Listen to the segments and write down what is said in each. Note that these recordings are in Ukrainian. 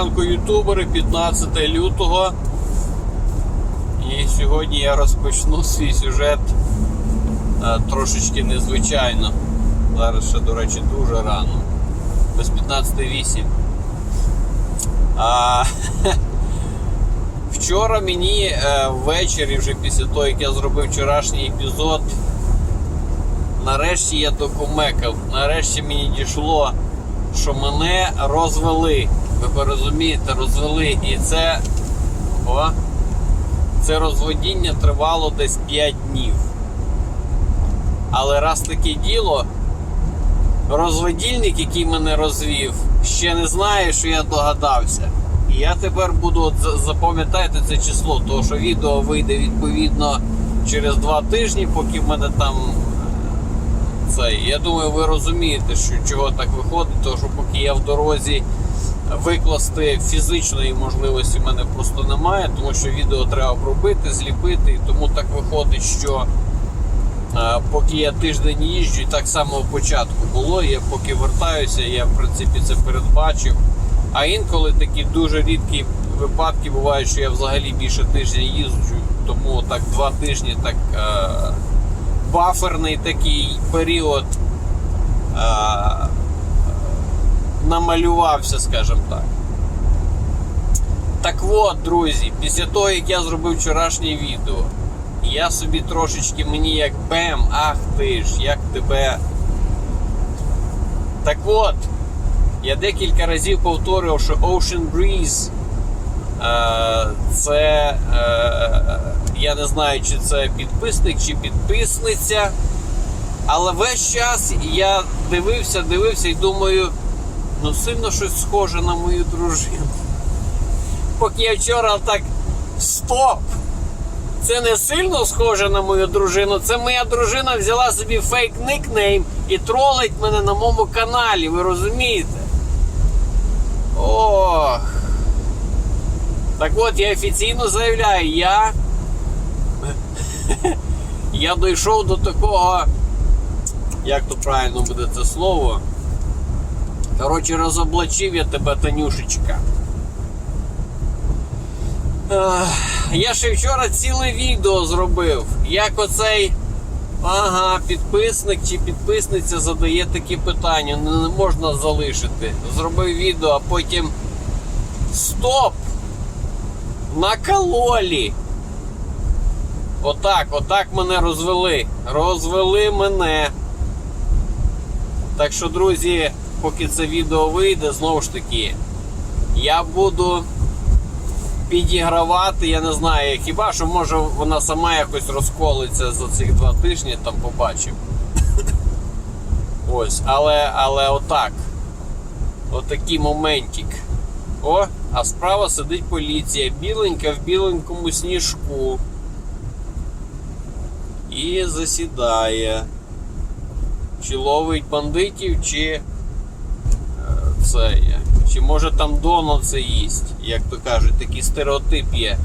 Ранку, ютубери, 15 лютого. І сьогодні я розпочну свій сюжет е, трошечки незвичайно. Зараз ще, до речі, дуже рано. Без 15.08. А, вчора мені е, ввечері, вже після того, як я зробив вчорашній епізод, нарешті я докумекав. Нарешті мені дійшло, що мене розвели. Ви розумієте, розвели. І це. О, це розводіння тривало десь 5 днів. Але раз таке діло, розводільник, який мене розвів, ще не знає, що я догадався. І я тепер буду запам'ятайте це число, тому що відео вийде відповідно через 2 тижні, поки в мене там е, це. Я думаю, ви розумієте, що чого так виходить, тому що поки я в дорозі викласти фізичної можливості в мене просто немає, тому що відео треба обробити, зліпити, і тому так виходить, що е, поки я тиждень їжджу, і так само початку було. Я поки вертаюся, я в принципі це передбачив. А інколи такі дуже рідкі випадки бувають, що я взагалі більше тижня їжджу, тому так два тижні так е, баферний такий період е, намалювався, скажімо так. Так от, друзі, після того, як я зробив вчорашнє відео, я собі трошечки мені як бем, ах ти ж, як тебе. Так от, я декілька разів повторював, що Ocean Breeze е, це. Е, я не знаю, чи це підписник, чи підписниця. Але весь час я дивився, дивився і думаю, ну сильно щось схоже на мою дружину. Поки я вчора так стоп! Це не сильно схоже на мою дружину. Це моя дружина взяла собі фейк никнейм і тролить мене на моєму каналі, ви розумієте? Ох. Так от я офіційно заявляю, я. Я дійшов до такого. Як то правильно буде це слово? Коротше, розоблачив я тебе, Танюшечка. Я ще вчора ціле відео зробив, як оцей ага, підписник чи підписниця задає такі питання, не, можна залишити. Зробив відео, а потім стоп! Накололі! Отак, отак мене розвели. Розвели мене. Так що, друзі, поки це відео вийде, знову ж таки, я буду підігравати, я не знаю, хіба що може вона сама якось розколиться за цих два тижні, там побачив. Ось, але, але отак. Отакий моментик. О, а справа сидить поліція, біленька в біленькому сніжку. І засідає. Чи ловить бандитів, чи це є. Чи може там донатси їсть, як то кажуть, такий стереотип є,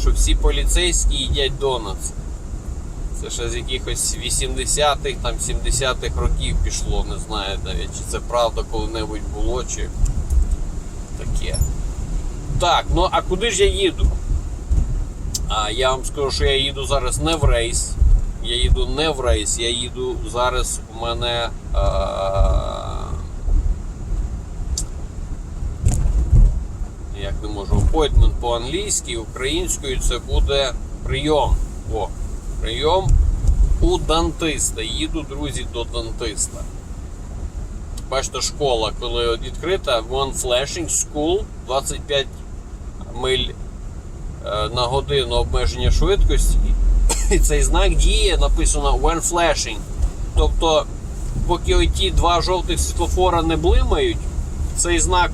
що всі поліцейські їдять донатс. Це ще з якихось 80-х, там 70-х років пішло, не знаю навіть, чи це правда коли-небудь було, чи таке. Так, ну а куди ж я їду? А, я вам скажу, що я їду зараз не в рейс. Я їду не в рейс, я їду зараз у мене. А, як не можу, appointment по-англійськи, українською це буде прийом. О, прийом у дантиста. Їду, друзі, до дантиста. Бачите, школа, коли відкрита, One Flashing School, 25 миль е, на годину обмеження швидкості. І цей знак діє, написано When Flashing. Тобто, поки оті два жовтих світлофора не блимають, цей знак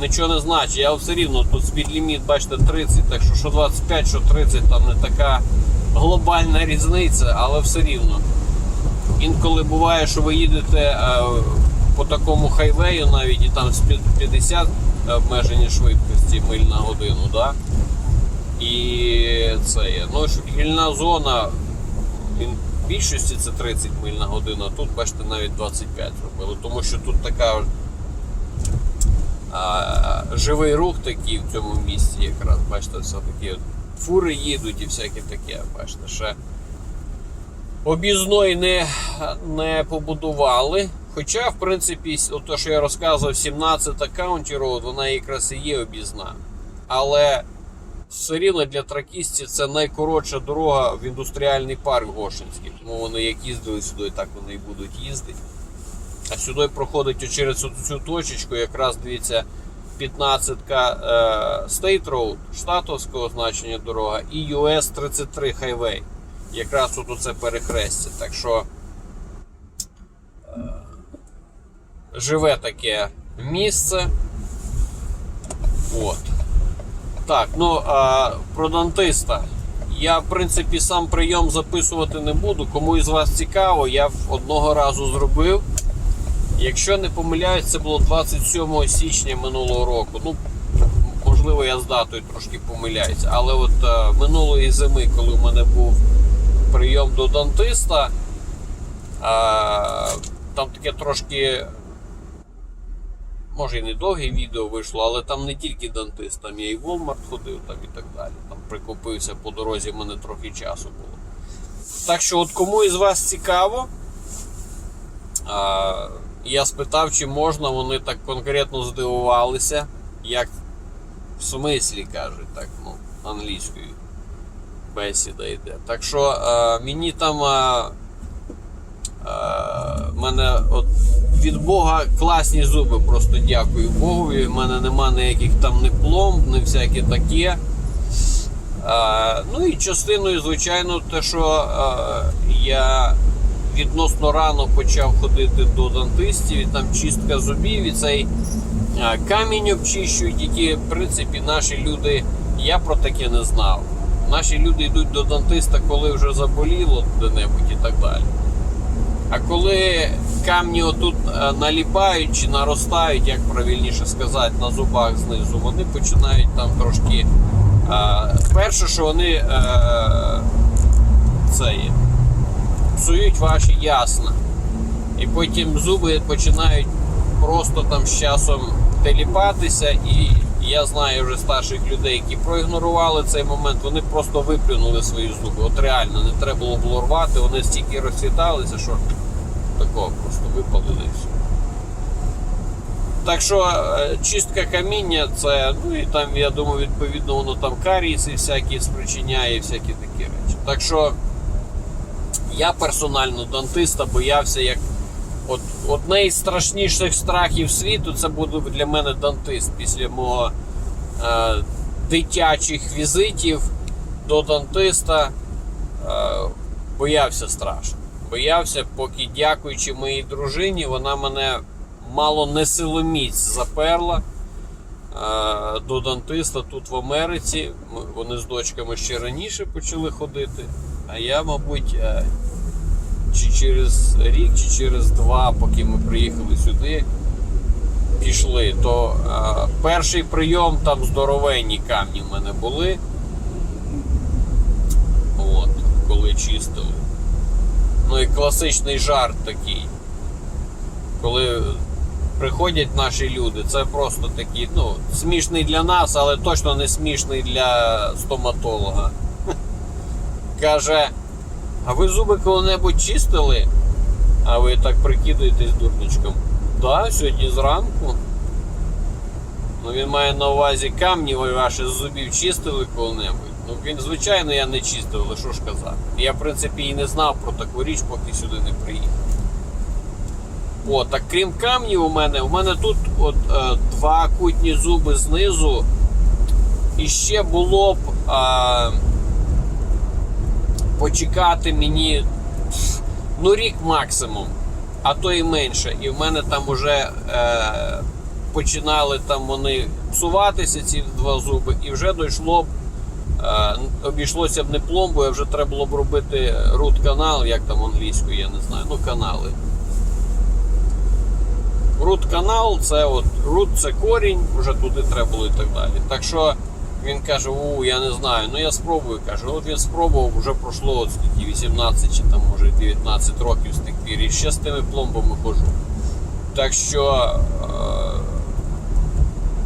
нічого не значить. Я все рівно тут спідліміт, бачите, 30, так що що 25, що 30, там не така глобальна різниця, але все рівно. Інколи буває, що ви їдете е, по такому хайвею навіть і там з 50 обмеження швидкості миль на годину, да? І це є. Ну, шпігільна зона, в більшості це 30 миль на годину, а тут, бачите, навіть 25 робили, тому що тут така а, живий рух такий в цьому місці якраз. Бачите, все таки от фури їдуть і всяке таке. Бачите, ще об'їзної не, не побудували. Хоча, в принципі, то, що я розказував, 17 аккаунті роуд, вона якраз і є об'їзна. Але все рівно для тракістів це найкоротша дорога в індустріальний парк Гошинський. Тому вони як їздили сюди, так вони і будуть їздити. А сюди проходить через цю, точечку, якраз дивіться, 15-ка е, State Road, штатовського значення дорога, і US 33 Highway. Якраз тут оце перехрестя. Так що е, живе таке місце. От. Так, ну а про дантиста. Я, в принципі, сам прийом записувати не буду. Кому із вас цікаво, я одного разу зробив. Якщо не помиляюсь, це було 27 січня минулого року. Ну, можливо, я з датою трошки помиляюся. Але от е, минулої зими, коли в мене був прийом до дантиста, е, там таке трошки. Може і не довге відео вийшло, але там не тільки дантист, там я і в Walmart ходив там і так далі. Там прикупився по дорозі, в мене трохи часу було. Так що, от кому із вас цікаво, а, я спитав, чи можна, вони так конкретно здивувалися, як в смислі кажуть, так, ну, англійською бесіда йде. Так що а, мені там. А, а, мене от від Бога класні зуби, просто дякую Богові. У мене нема ніяких там ні пломб, ні всяке таке. А, ну і частиною, звичайно, те, що а, я відносно рано почав ходити до дантистів, і там чистка зубів, і цей камінь обчищують, які, в принципі, наші люди, я про таке не знав. Наші люди йдуть до дантиста, коли вже заболіло де-небудь і так далі. А коли камні отут е, наліпають чи наростають, як правильніше сказати, на зубах знизу, вони починають там трошки. е, Перше, що вони е, це є, псують ваші ясна. І потім зуби починають просто там з часом теліпатися. І я знаю вже старших людей, які проігнорували цей момент, вони просто виплюнули свої зуби. От реально не треба було було рвати, вони стільки розцвіталися, що такого просто випалили і все. Так що е, чистка каміння, це, ну і там, я думаю, відповідно, воно там карієси всякі спричиняє, всякі такі речі. Так що я персонально дантиста боявся як от із страшніших страхів світу це буде для мене дантист після мого е, дитячих візитів до дантиста. Е, боявся страшно. Боявся, поки, дякуючи моїй дружині, вона мене мало не силоміць заперла е, до дантиста тут в Америці. Вони з дочками ще раніше почали ходити. А я, мабуть, е, чи через рік, чи через два, поки ми приїхали сюди, пішли. То е, перший прийом там здоровенні камні в мене були. От, коли чистили. Ну і класичний жарт такий. Коли приходять наші люди, це просто такий, ну, смішний для нас, але точно не смішний для стоматолога. Каже, а ви зуби коли-небудь чистили? А ви так прикидаєтесь дурничком. Да, сьогодні зранку. Ну він має на увазі камні ви ваші з зубів чистили коли-небудь. Ну він, звичайно, я не чистив, але що ж казати. Я, в принципі, і не знав про таку річ, поки сюди не приїхав. О, так крім камнів, у мене, у мене тут от е, два кутні зуби знизу. І ще було б е, почекати мені ну, рік максимум, а то і менше. І в мене там уже е, починали там вони псуватися, ці два зуби, і вже дійшло б. Е, обійшлося б не пломбою, а вже треба було б робити рут канал, як там англійською, я не знаю. Ну, канали. Рут канал це от рут це корінь, вже туди треба було і так далі. Так що він каже, у, я не знаю, ну я спробую. Каже, от він спробував, вже пройшло от скільки 18 чи там може 19 років з тих пір. І ще з тими пломбами хожу. Так що. Е,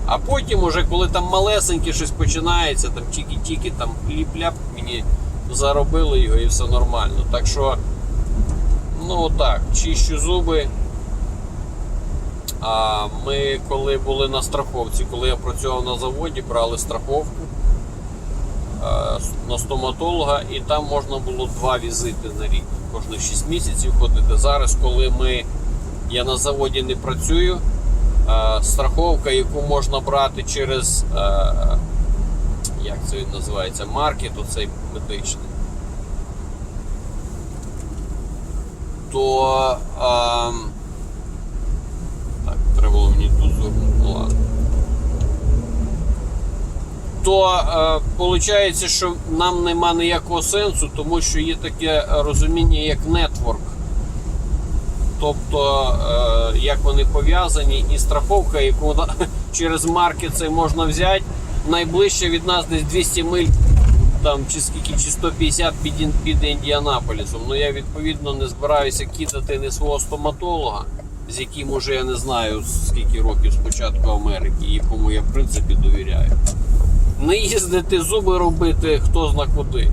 А потім, уже коли там малесеньке щось починається, там тільки-тільки, там кліп-ляп, мені заробили його і все нормально. Так що, ну так, чищу зуби. А ми коли були на страховці, коли я працював на заводі, брали страховку е, на стоматолога, і там можна було два візити на рік. Кожних 6 місяців ходити. Зараз, коли ми, я на заводі не працюю, е, страховка, яку можна брати через е, як це називається, маркет, оцей медичний. То е, так, треба було мені тут звернути, ну ладно. То е, виходить, що нам нема ніякого сенсу, тому що є таке розуміння як нетворк. Тобто, е, як вони пов'язані, і страховка, яку через маркет це можна взяти, найближче від нас десь 200 миль там, чи скільки, чи 150 під, під Індіанаполісом. Ну я відповідно не збираюся кидати не свого стоматолога, з яким уже я не знаю скільки років з початку Америки, якому я в принципі довіряю. Не їздити зуби робити хто зна куди.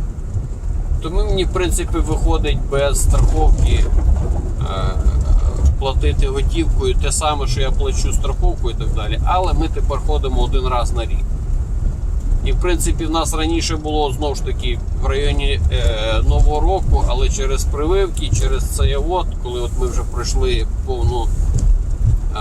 Тому мені, в принципі, виходить без страховки е, платити готівкою те саме, що я плачу страховку і так далі. Але ми тепер ходимо один раз на рік. І в принципі в нас раніше було знову ж таки в районі е, Нового року, але через прививки, через цей от, коли от ми вже пройшли повну. Е,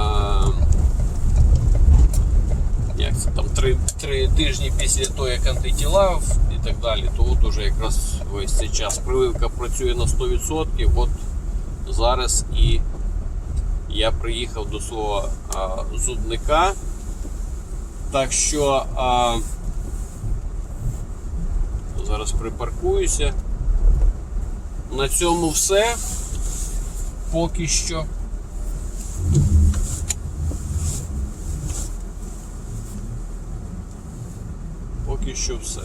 там три, три тижні після того, як антитіла і так далі, то от уже якраз весь цей час прививка працює на 100%. От зараз і я приїхав до свого а, зубника. Так що а, зараз припаркуюся. На цьому все. Поки що. Поки що все.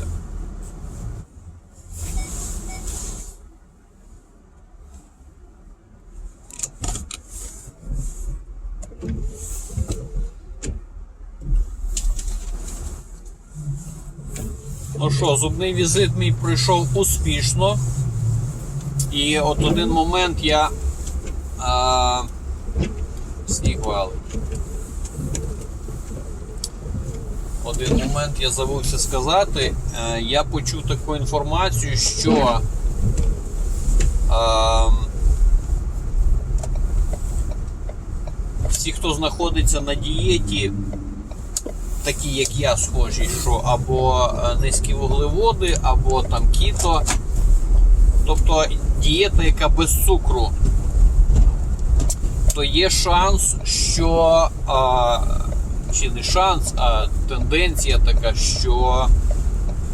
Ну що, зубний візит мій пройшов успішно. І от один момент я а, сніг. Один момент я забувся сказати. Е, Я почув таку інформацію, що всі, хто знаходиться на дієті, такі як я схожі, що або е, низькі вуглеводи, або там кіто. Тобто дієта, яка без цукру, то є шанс, що а, чи не шанс, а тенденція така, що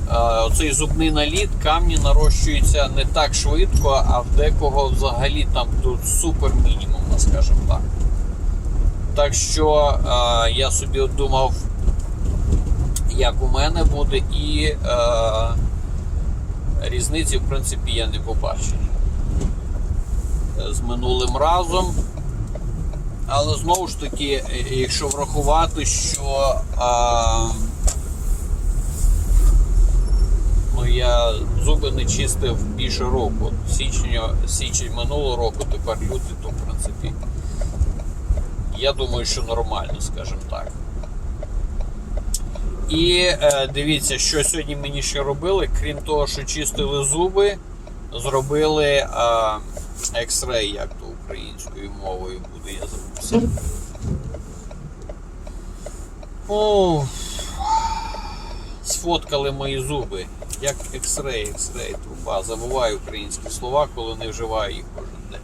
а, оцей зубний наліт камні нарощуються не так швидко, а в декого взагалі там тут супер мінімум, скажімо так. Так що а, я собі думав, як у мене буде, і а, різниці, в принципі, я не побачив з минулим разом. Але знову ж таки, е, якщо врахувати, що а, ну, я зуби не чистив більше року. Січня, січень минулого року, тепер лютий, то в принципі. Я думаю, що нормально, скажімо так. І е, дивіться, що сьогодні мені ще робили, крім того, що чистили зуби, зробили е, екс-рей, як то українською мовою буде, я забувся. О, сфоткали мої зуби. Як екс-рей, екс-рей, труба. Забуваю українські слова, коли не вживаю їх кожен день.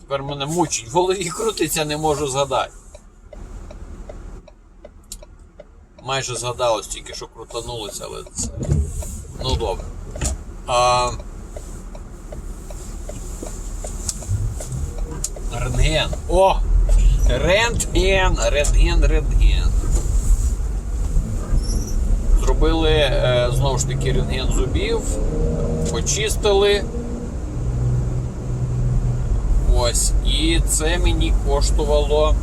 Тепер мене мучить, в голові крутиться, не можу згадати. Майже згадалось тільки, що крутанулося, але це. Ну добре. А... Рентген. О! Рентген! Рентген, рентген. Зробили е, знову ж таки рентген зубів, почистили. Ось. І це мені коштувало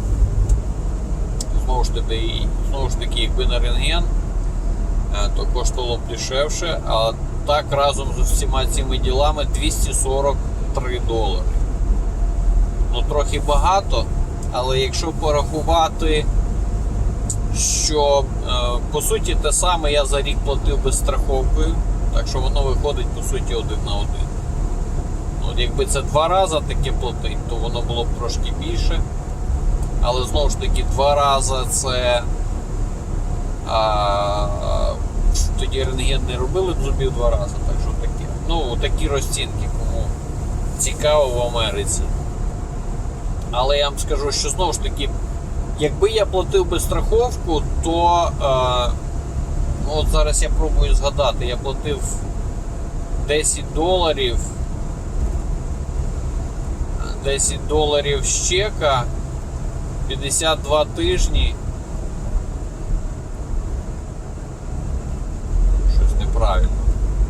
знову ж таки, знову ж таки, якби на рентген, е, то коштувало б дешевше, а так разом з усіма цими ділами 243 долари. Ну, трохи багато, але якщо порахувати, що е, по суті те саме я за рік платив без страховкою, так що воно виходить по суті один на один. Ну, якби це два рази таке платить, то воно було б трошки більше. Але знову ж таки, два рази це. А, тоді рентген не робили зубів два рази, так що таке. Ну, такі розцінки, кому цікаво в Америці. Але я вам скажу, що знову ж таки, якби я платив би страховку, то е, ну, от зараз я пробую згадати, я платив 10 доларів. 10 доларів з чека, 52 тижні. Щось неправильно.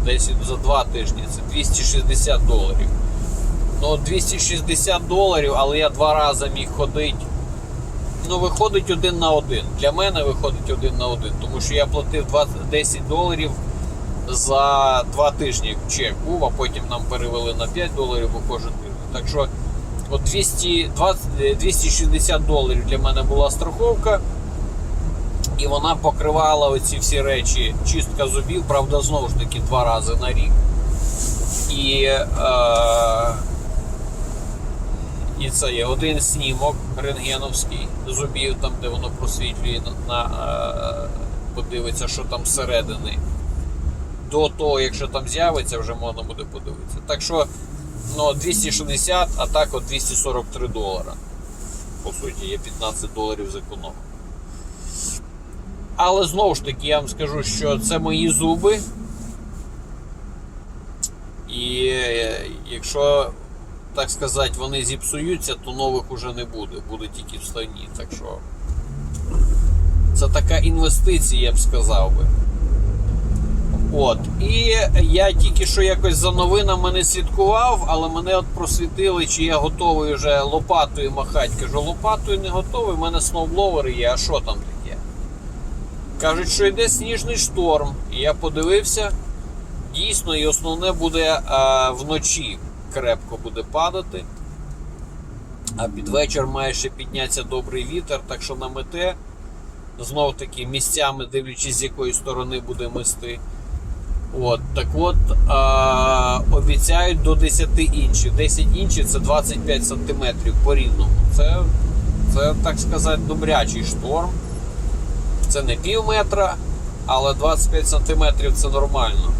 10 за 2 тижні це 260 доларів. Ну, 260 доларів, але я два рази міг ходити. Ну, виходить один на один. Для мене виходить один на один, тому що я платив 20, 10 доларів за два тижні чек був, а потім нам перевели на 5 доларів у кожен тиждень. Так що от 220, е, 260 доларів для мене була страховка. І вона покривала оці всі речі, чистка зубів, правда, знову ж таки, два рази на рік. І, е, і це є один снімок рентгеновський зубів, там, де воно просвітлює на, на е, подивиться, що там зсередини. До того, якщо там з'явиться, вже можна буде подивитися. Так що ну, 260, а так от 243 долара. По суті, я 15 доларів зекономив. Але знову ж таки, я вам скажу, що це мої зуби. І е, якщо, так сказати, вони зіпсуються, то нових уже не буде, буде тільки вставні. Так що це така інвестиція, я б сказав би. От. І я тільки що якось за новинами не слідкував, але мене от просвітили, чи я готовий вже лопатою махати. Кажу, лопатою не готовий, в мене сноубловери є, а що там таке? Кажуть, що йде сніжний шторм. І я подивився, дійсно, і основне буде а, вночі крепко буде падати. А під вечір має ще піднятися добрий вітер, так що намете. Знов таки місцями, дивлячись, з якої сторони буде мести. От, так от а, обіцяють до 10 інчів. 10 інчів це 25 сантиметрів по рівному. Це, це, так сказати, добрячий шторм. Це не пів метра, але 25 сантиметрів це нормально.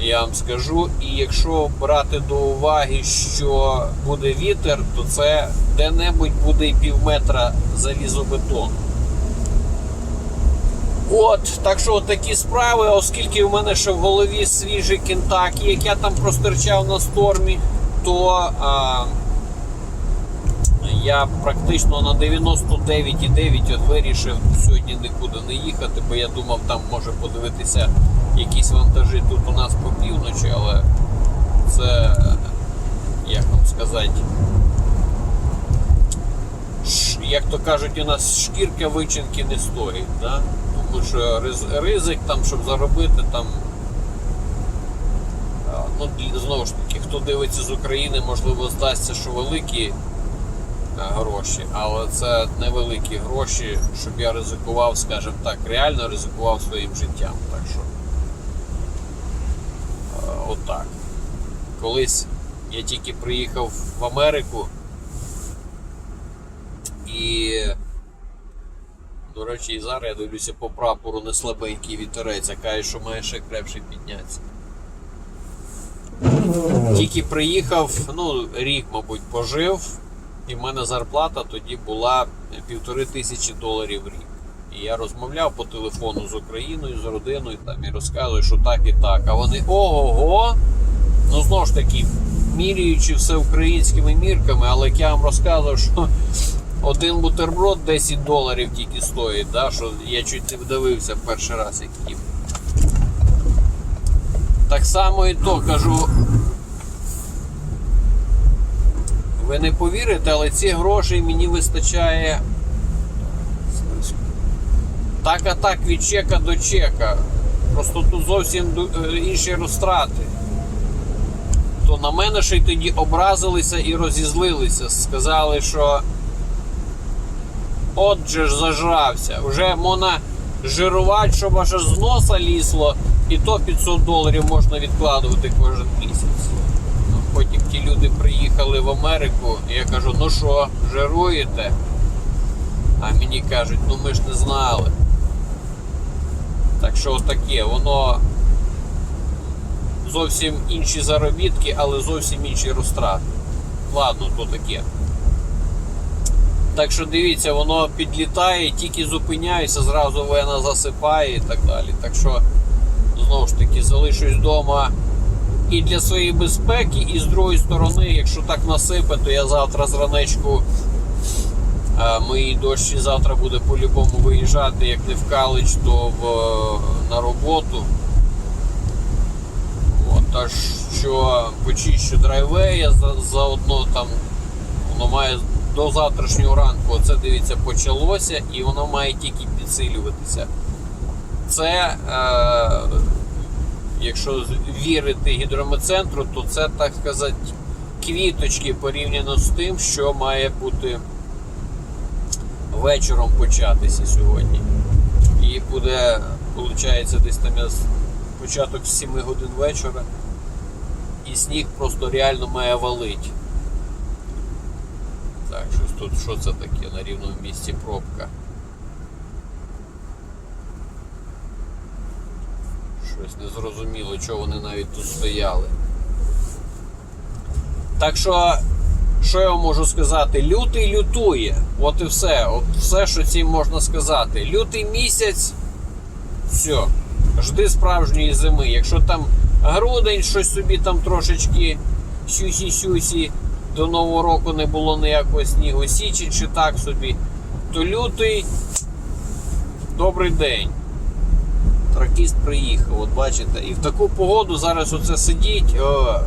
Я вам скажу. І якщо брати до уваги, що буде вітер, то це де-небудь буде пів метра залізобетону. От, так що такі справи, оскільки в мене ще в голові свіжий Кентакі, як я там простирчав на стормі, то а, я практично на 99,9 от вирішив сьогодні нікуди не їхати, бо я думав, там може подивитися якісь вантажі тут у нас по півночі, але це, як вам сказати, як то кажуть, у нас шкірка вичинки не стоїть. Да? Тому що ризик там, щоб заробити там. Ну, знову ж таки, хто дивиться з України, можливо, здасться, що великі е, гроші, але це невеликі гроші, щоб я ризикував, скажімо так, реально ризикував своїм життям. Так що отак. Колись я тільки приїхав в Америку і до речі, і зараз я дивлюся по прапору не слабенький вітерець, а каже, що має ще крепше піднятися. Тільки приїхав, ну, рік, мабуть, пожив, і в мене зарплата тоді була півтори тисячі доларів в рік. І я розмовляв по телефону з Україною, з родиною там, і розказую, що так і так. А вони ого-го. Ну, знову ж таки, міряючи все українськими мірками, але як я вам розказував, що один бутерброд 10 доларів тільки стоїть, да, що я чуть не вдавився перший раз, як їв. Так само і то кажу. Ви не повірите, але ці гроші мені вистачає Так, а так від чека до чека. Просто тут зовсім е, інші розтрати. То на мене ще й тоді образилися і розізлилися. Сказали, що отже ж зажрався. Вже можна жирувати, щоб аж з носа лізло, і то 500 доларів можна відкладувати кожен місяць. Ну, Потім ті люди приїхали в Америку, і я кажу, ну що, жируєте? А мені кажуть, ну ми ж не знали. Так що отаке, воно зовсім інші заробітки, але зовсім інші розтрати. Ладно, то таке. Так що дивіться, воно підлітає, тільки зупиняється, зразу вена засипає і так далі. Так що, знову ж таки, залишусь вдома і для своєї безпеки, і з другої сторони, якщо так насипе, то я завтра зранечку моїй дощі завтра буде по-любому виїжджати, як не в Калич, то в, на роботу. От, та що почищу драйвей, я за, заодно там воно має до завтрашнього ранку. Оце дивіться, почалося і воно має тільки підсилюватися. Це, е, якщо вірити гідрометцентру, то це, так сказати, квіточки порівняно з тим, що має бути вечором початися сьогодні. І буде, виходить, десь там початок з 7 годин вечора. І сніг просто реально має валить. Так, щось тут що це таке на рівному місці пробка. Щось незрозуміло, чого вони навіть тут стояли. Так що, що я можу сказати? Лютий лютує. От і все. От все, що цим можна сказати. Лютий місяць. Все. Жди справжньої зими. Якщо там грудень щось собі там трошечки сюсі-сюсі, до Нового року не було ніякого снігу, січень чи так собі, то лютий добрий день. Тракіст приїхав, от бачите, і в таку погоду зараз оце сидіть. О.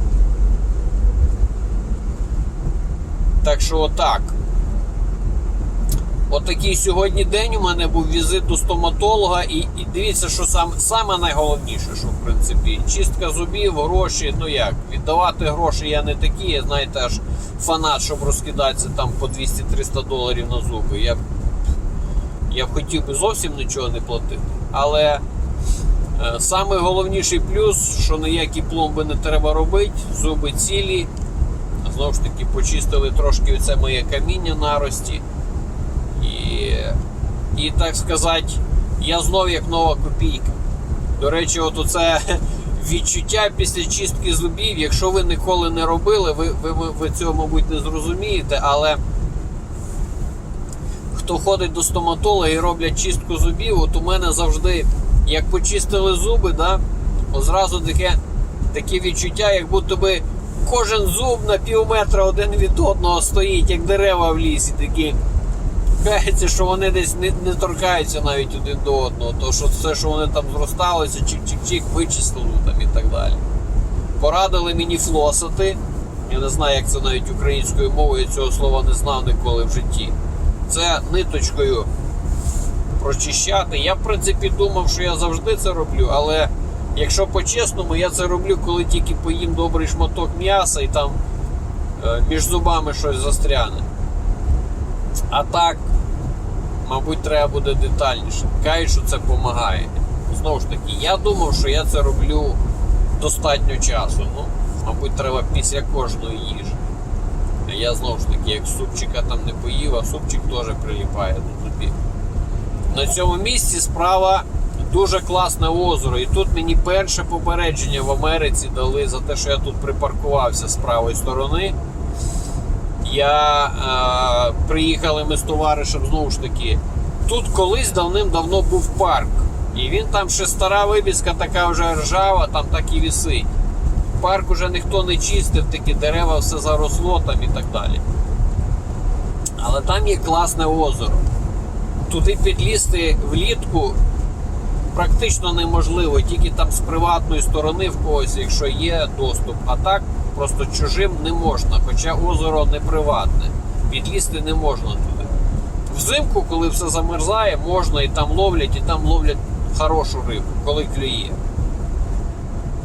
Так що отак. Отакий сьогодні день у мене був візит до стоматолога, і, і дивіться, що сам, саме найголовніше, що в принципі чистка зубів, гроші, ну як, віддавати гроші я не такий, я знаєте, аж фанат, щоб розкидатися там по 200-300 доларів на зуби. Я б, я б хотів би зовсім нічого не платити. Але е, саме плюс, що ніякі пломби не треба робити, зуби цілі. Знову ж таки, почистили трошки оце моє каміння нарості. І, і так сказати, я знов як нова копійка. До речі, от оце відчуття після чистки зубів, якщо ви ніколи не робили, ви, ви, ви, цього, мабуть, не зрозумієте, але хто ходить до стоматолога і роблять чистку зубів, от у мене завжди, як почистили зуби, да, зразу таке, таке відчуття, як будто би кожен зуб на пів метра один від одного стоїть, як дерева в лісі такі. Кається, що вони десь не, не торкаються навіть один до одного, то що все, що вони там зросталося, чик-чик-чик, вичистили там і так далі. Порадили мені флосати. Я не знаю, як це навіть українською мовою, я цього слова не знав ніколи в житті. Це ниточкою прочищати. Я, в принципі, думав, що я завжди це роблю, але якщо по-чесному, я це роблю, коли тільки поїм добрий шматок м'яса і там е, між зубами щось застряне. А так, мабуть, треба буде детальніше. Кажуть, що це допомагає. Знову ж таки, я думав, що я це роблю достатньо часу. Ну, мабуть, треба після кожної їжі. А я знову ж таки, як супчика там не поїв, а супчик теж приліпає до зубів. На цьому місці справа дуже класне озеро. І тут мені перше попередження в Америці дали за те, що я тут припаркувався з правої сторони. Я е, приїхали ми з товаришем знову ж таки. Тут колись давним-давно був парк. І він там ще стара вивіска, така вже ржава, там так і висить. Парк уже ніхто не чистив, такі дерева все заросло там і так далі. Але там є класне озеро. Туди підлізти влітку практично неможливо, тільки там з приватної сторони в когось, якщо є доступ. А так просто чужим не можна, хоча озеро не приватне. Підлізти не можна туди. Взимку, коли все замерзає, можна і там ловлять, і там ловлять хорошу рибу, коли клює.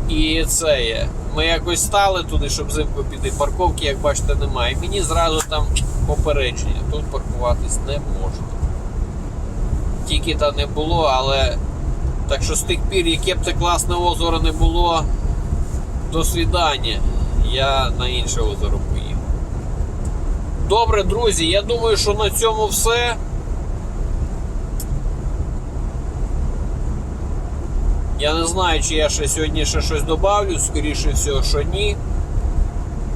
І це є. Ми якось стали туди, щоб взимку піти. Парковки, як бачите, немає. Мені зразу там попередження. Тут паркуватись не можна. Тільки та не було, але так що з тих пір, яке б це класне озеро не було, до свідання. Я на інше озеро поїв. Добре, друзі, я думаю, що на цьому все. Я не знаю, чи я ще сьогодні ще щось добавлю, скоріше всього, що ні.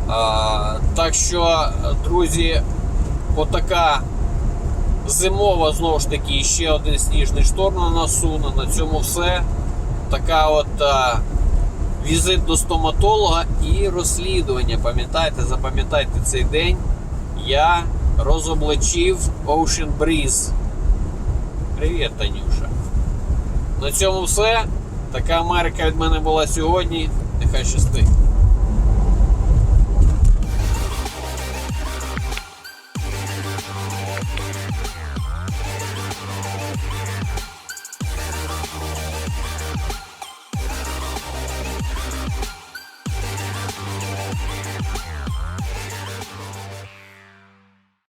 А, так що, друзі, отака зимова, знову ж таки, ще один сніжний шторм на носу. На цьому все. Така от а, візит до стоматолога і розслідування. Пам'ятайте, запам'ятайте цей день. Я розоблачив Ocean Breeze. Привіт, Танюша. На цьому все. Така Америка від мене була сьогодні. Нехай щастить.